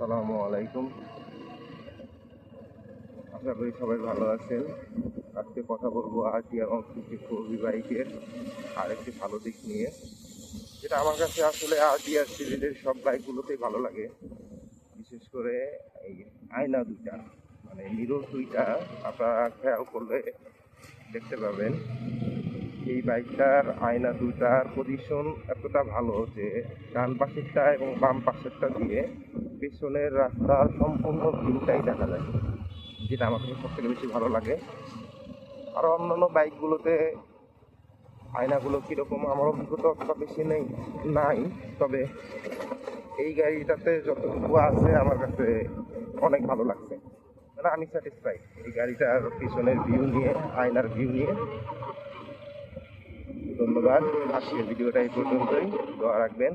আসসালামু আলাইকুম। আশা করি সবাই ভালো আছেন। আজকে কথা বলব আরটিআর ওয়ান ফিফটি ফোর বাইকের আর একটি ভালো দিক নিয়ে। যেটা আমার কাছে আসলে আরটিআর সিরিজের সব বাইকগুলোতেই ভালো লাগে। বিশেষ করে এই আয়না দুইটা মানে মিরর দুইটা আপনারা খেয়াল করলে দেখতে পাবেন। এই বাইকটার আয়না দুটার পজিশন এতটা ভালো যে ডান পাশেরটা এবং বাম পাশেরটা দিয়ে পেছনের রাস্তার সম্পূর্ণ ভিউটাই দেখা যায়, যেটা আমার কাছে সব থেকে বেশি ভালো লাগে। আর অন্যান্য বাইকগুলোতে আয়নাগুলো কীরকম আমার অভিজ্ঞতা অতটা বেশি নেই, নাই, তবে এই গাড়িটাতে যতটুকু আছে আমার কাছে অনেক ভালো লাগছে। মানে আমি স্যাটিসফাইড এই গাড়িটার পিছনের ভিউ নিয়ে, আয়নার ভিউ নিয়ে। ধন্যবাদ। আজকের ভিডিওটা এই পর্যন্তই। দোয়া রাখবেন।